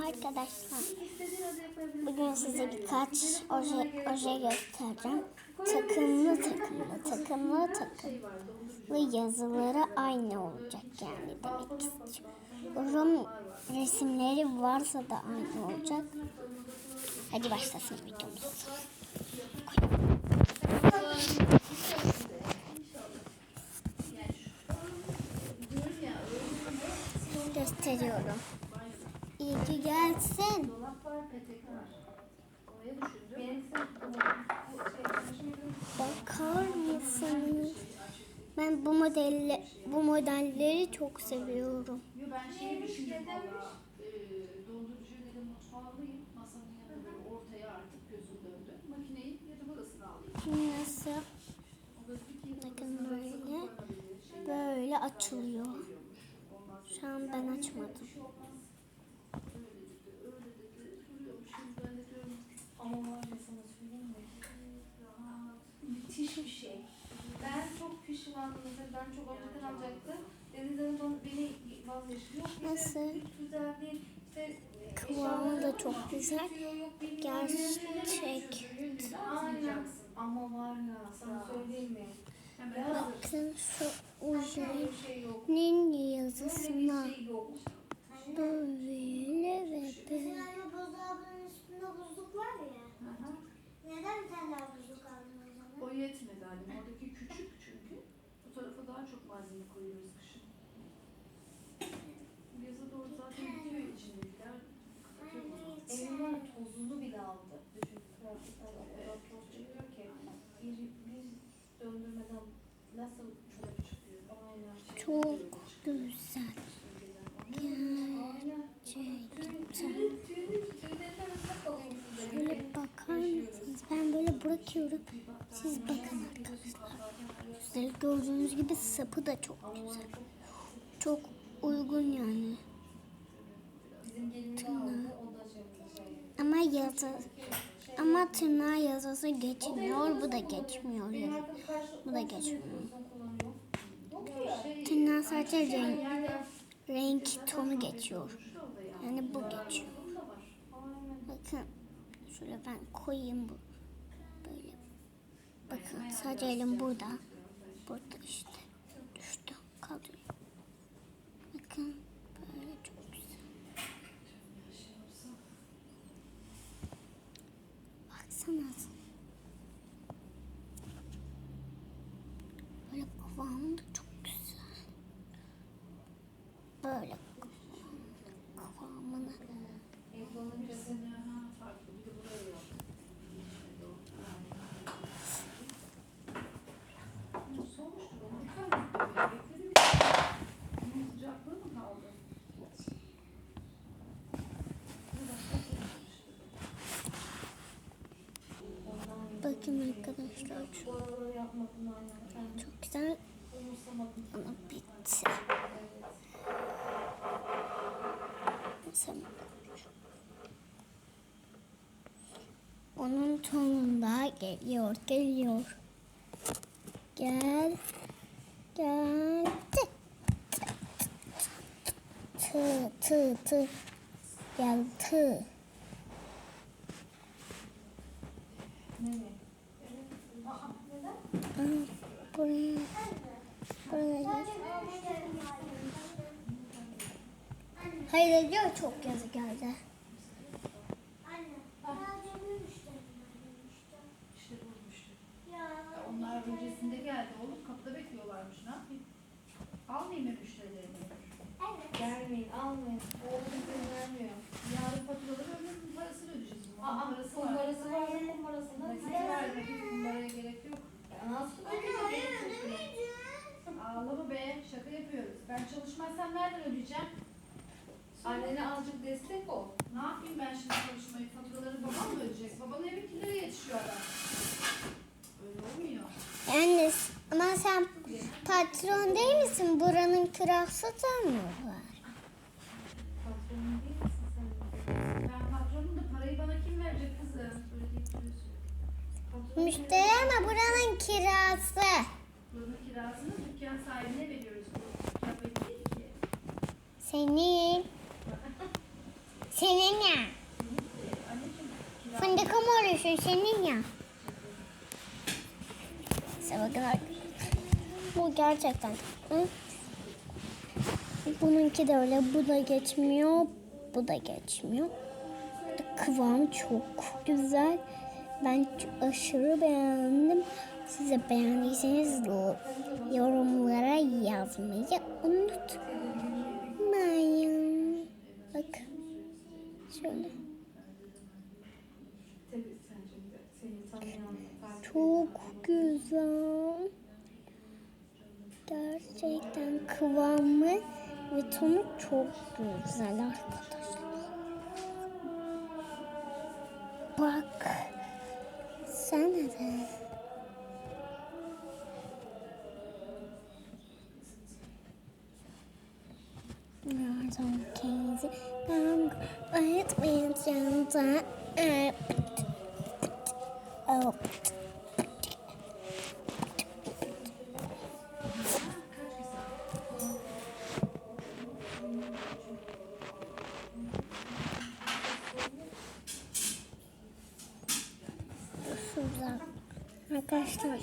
Arkadaşlar bugün size birkaç oje, oje göstereceğim. Takımlı takımlı takımlı takımlı yazıları aynı olacak yani demek istiyorum. Resimleri varsa da aynı olacak. Hadi başlasın videomuz. Gösteriyorum. Ki gelsin. Bakar mısınız? Ben bu modelle bu modelleri çok seviyorum. Nasıl? Bakın böyle. Böyle açılıyor. Şu an ben açmadım. Şey olmaz. Öyle dedi, öyle dedi. Duruyormuş. Şimdi ben de diyorum Ama var ya sana söyleyeyim mi? rahat. Müthiş bir şey. Ben Mesela Ben çok Afrikan alacaktım. Deniz Hanım beni vazgeçti. Yok Nasıl? güzel değil. İşte Kıvamı da çok güzel. Gerçek. Aynen. Ama var ya sana söyleyeyim mi? Bakın şu bir şey yok. yazısına Böyle şey ve böyle. Buzdolabının üstünde buzluk var ya. Neden bir tane daha buzluk aldın o zaman? O yetmedi halim. Oradaki küçük bakar mısınız? Ben böyle bırakıyorum. Siz bakın arkadaşlar. Güzel gördüğünüz gibi sapı da çok güzel. Çok uygun yani. Şey. Ama yazı ama tırnağı yazısı geçmiyor. Bu da geçmiyor. Bu da geçmiyor. Tırnağı sadece renk, renk tonu geçiyor. Yani bu geçiyor. Bakın şöyle ben koyayım bu. Böyle. Bakın sadece elim burada. Burada işte. Düştü. Kalıyor. Bakın böyle çok güzel. Baksana. Böyle kıvamı da çok Bakın arkadaşlar çok güzel ama bitti. Onun tonunda geliyor, geliyor. Gel, gel. Tı, tı, tı. Gel, tı. Ne ne? Aa, neden? Aa, Buraya, buraya gel. Hayır diyor çok yazı geldi. Var onlar öncesinde geldi oğlum. Kapıda bekliyorlarmış. Ne yapayım? Almayayım mı müşterilerini? evet. Gelmeyin, almayın. Oğlum izin vermiyor. Yarın faturaları öbürünün parasını ödeyeceğiz. Aa, parası var. kumbarası var mı kumbarasında? Nakit vermek kumbaraya gerek yok. Ya nasıl Anne, hayır ödemeyeceğim. Ağlama be. Şaka yapıyoruz. Ben çalışmazsam nereden ödeyeceğim? Annene azıcık destek ol. Ne yapayım ben şimdi çalışmayı? Faturaları babam mı ödeyecek? Babanın evinkileri yetişiyor adam. Öyle olmuyor. Yani ama sen patron değil misin? Buranın kirası da mı var? Patronun değil misin sen? Ben patronum da parayı bana kim verecek kızım? Böyle. Patronun Müşteri ama buranın kirası. Buranın kirasını dükkan sahibine veriyoruz. Bu dükkan benim değil ki. Senin. Senin ya. Fındık mı oluyorsun senin ya? Arkadaşlar. Bu gerçekten. Hı? Bununki de öyle. Bu da geçmiyor. Bu da geçmiyor. Kıvam çok güzel. Ben aşırı beğendim. Siz de beğendiyseniz yorumlara yazmayı unutmayın. Bak. Şöyle. Çok güzel. Gerçekten kıvamı ve tonu çok güzel arkadaşlar. Bak. Sen de. Nereden kendisi? Ben etmeyeceğim da. Oh. musunuz arkadaşlar?